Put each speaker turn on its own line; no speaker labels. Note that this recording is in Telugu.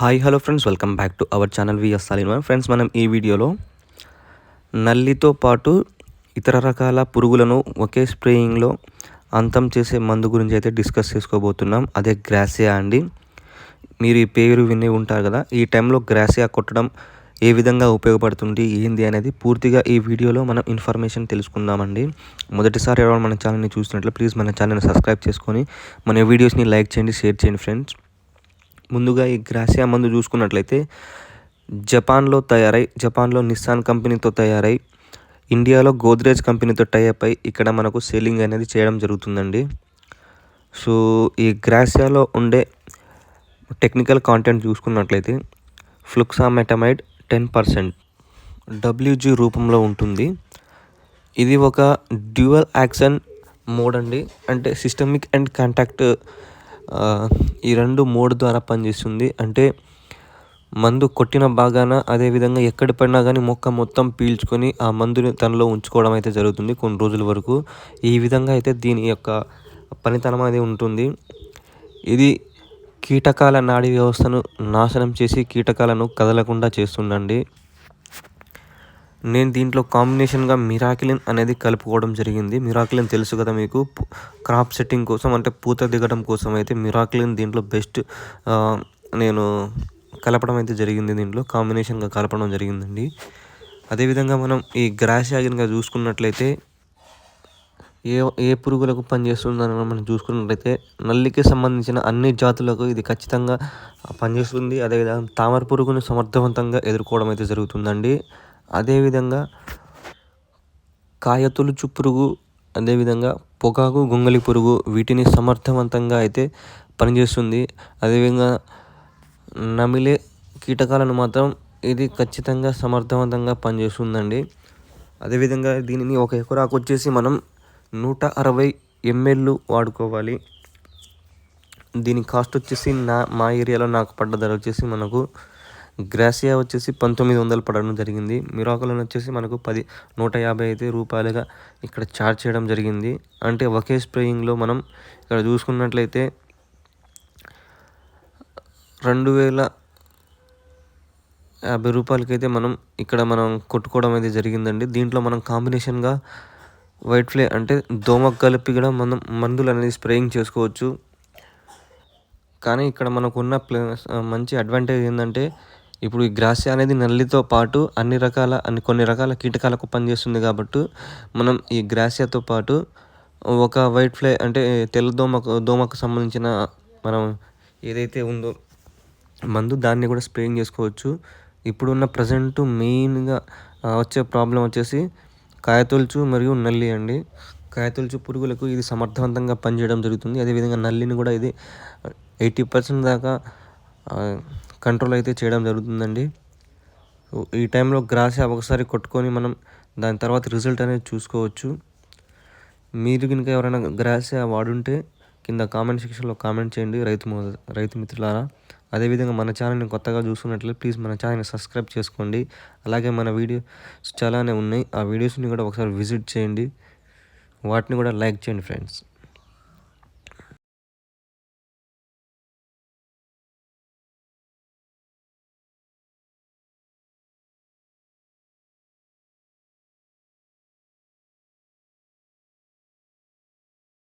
Hi hello friends. Welcome back to our channel VS సాలిన్ friends మనం ఈ వీడియోలో నల్లితో పాటు ఇతర రకాల పురుగులను ఒకే స్ప్రేయింగ్లో అంతం చేసే మందు గురించి అయితే డిస్కస్ చేసుకోబోతున్నాం. అదే గ్రాసియా అండి. మీరు ఈ పేరు విని ఉంటారు కదా ఈ టైంలో గ్రాసియా కొట్టడం ఏ విధంగా ఉపయోగపడుతుంది ఏంది అనేది పూర్తిగా ఈ వీడియోలో మనం ఇన్ఫర్మేషన్ తెలుసుకుందామండి. మొదటిసారి ఎవరైనా మన ఛానల్ని చూసినట్లు ప్లీజ్ మన ఛానల్ని సబ్స్క్రైబ్ చేసుకొని మన వీడియోస్ని లైక్ చేయండి షేర్ చేయండి ఫ్రెండ్స్. ముందుగా ఈ గ్రాసియా మందు చూసుకున్నట్లయితే జపాన్లో తయారై జపాన్లో నిస్సాన్ కంపెనీతో తయారై ఇండియాలో గోద్రేజ్ కంపెనీతో టైఅప్ అయి ఇక్కడ మనకు సేలింగ్ అనేది చేయడం జరుగుతుందండి. సో ఈ గ్రాసియాలో ఉండే టెక్నికల్ కాంటెంట్ చూసుకున్నట్లయితే ఫ్లుక్సామెటమైడ్ టెన్ పర్సెంట్ డబ్ల్యూజీ రూపంలో ఉంటుంది. ఇది ఒక డ్యూయల్ యాక్షన్ మోడ్ అండి. అంటే సిస్టమిక్ అండ్ కాంటాక్ట్ ఈ రెండు మోడ్ ద్వారా పనిచేస్తుంది. అంటే మందు కొట్టిన బాగాన అదేవిధంగా ఎక్కడ పడినా కానీ మొక్క మొత్తం పీల్చుకొని ఆ మందుని తనలో ఉంచుకోవడం అయితే జరుగుతుంది కొన్ని రోజుల వరకు. ఈ విధంగా అయితే దీని యొక్క పనితనం అనేది ఉంటుంది. ఇది కీటకాల నాడీ వ్యవస్థను నాశనం చేసి కీటకాలను కదలకుండా చేస్తుందండి. నేను దీంట్లో కాంబినేషన్గా మిరాకిలిన్ అనేది కలుపుకోవడం జరిగింది. మిరాకిలిన్ తెలుసు కదా మీకు. క్రాప్ సెట్టింగ్ కోసం అంటే పూత దిగడం కోసం అయితే మిరాకిలిన్ దీంట్లో బెస్ట్ నేను కలపడం అయితే జరిగింది దీంట్లో. కాంబినేషన్గా కలపడం జరిగిందండి. అదేవిధంగా మనం ఈ గ్రాస్ యాగిన్గా చూసుకున్నట్లయితే ఏ ఏ పురుగులకు పనిచేస్తుందని మనం చూసుకున్నట్లయితే నల్లికి సంబంధించిన అన్ని జాతులకు ఇది ఖచ్చితంగా పనిచేస్తుంది. అదేవిధంగా తామర పురుగును సమర్థవంతంగా ఎదుర్కోవడం అయితే జరుగుతుందండి. అదేవిధంగా కాయతొలుచు పురుగు అదేవిధంగా పొగాకు గొంగలి పురుగు వీటిని సమర్థవంతంగా అయితే పనిచేస్తుంది. అదేవిధంగా నమిలే కీటకాలను మాత్రం ఇది ఖచ్చితంగా సమర్థవంతంగా పనిచేస్తుందండి. అదేవిధంగా దీనిని ఒక ఎకరాకు వచ్చేసి మనం నూట అరవై ఎంఎల్లు వాడుకోవాలి. దీని కాస్ట్ వచ్చేసి నా మా ఏరియాలో నాకు పడ్డ ధర వచ్చేసి మనకు గ్రాసియా వచ్చేసి పంతొమ్మిది వందలు పడడం జరిగింది. మిరాకులను వచ్చేసి మనకు పది నూట యాభై అయితే రూపాయలుగా ఇక్కడ చార్జ్ చేయడం జరిగింది. అంటే ఒకే స్ప్రేయింగ్లో మనం ఇక్కడ చూసుకున్నట్లయితే రెండు వేల యాభై రూపాయలకైతే మనం ఇక్కడ మనం కొట్టుకోవడం అయితే జరిగిందండి. దీంట్లో మనం కాంబినేషన్గా వైట్ ఫ్లే అంటే దోమ కలిపి కూడా మనం మందులు అనేది స్ప్రేయింగ్ చేసుకోవచ్చు. కానీ ఇక్కడ మనకున్న ప్లస్ మంచి అడ్వాంటేజ్ ఏంటంటే ఇప్పుడు ఈ గ్రాస్య అనేది నల్లితో పాటు అన్ని రకాల అన్ని కొన్ని రకాల కీటకాలకు పనిచేస్తుంది కాబట్టి మనం ఈ గ్రాసియాతో పాటు ఒక వైట్ ఫ్లై అంటే తెల్ల దోమకు దోమకు సంబంధించిన మనం ఏదైతే ఉందో మందు దాన్ని కూడా స్ప్రేయింగ్ చేసుకోవచ్చు. ఇప్పుడున్న ప్రజెంట్ మెయిన్గా వచ్చే ప్రాబ్లం వచ్చేసి కాయతొలుచు మరియు నల్లి అండి. కాయతొలుచు పురుగులకు ఇది సమర్థవంతంగా పనిచేయడం జరుగుతుంది. అదేవిధంగా నల్లిని కూడా ఇది ఎయిటీ పర్సెంట్ దాకా కంట్రోల్ అయితే చేయడం జరుగుతుందండి. ఈ టైంలో గ్రాస్ ఒకసారి కొట్టుకొని మనం దాని తర్వాత రిజల్ట్ అనేది చూసుకోవచ్చు. మీరు కనుక ఎవరైనా గ్రాస్ వాడుంటే కింద కామెంట్ సెక్షన్లో కామెంట్ చేయండి రైతు రైతు మిత్రులారా. అదేవిధంగా మన ఛానల్ని కొత్తగా చూసుకున్నట్లయితే ప్లీజ్ మన ఛానల్ని సబ్స్క్రైబ్ చేసుకోండి. అలాగే మన వీడియోస్ చాలానే ఉన్నాయి. ఆ వీడియోస్ని కూడా ఒకసారి విజిట్ చేయండి. వాటిని కూడా లైక్ చేయండి ఫ్రెండ్స్.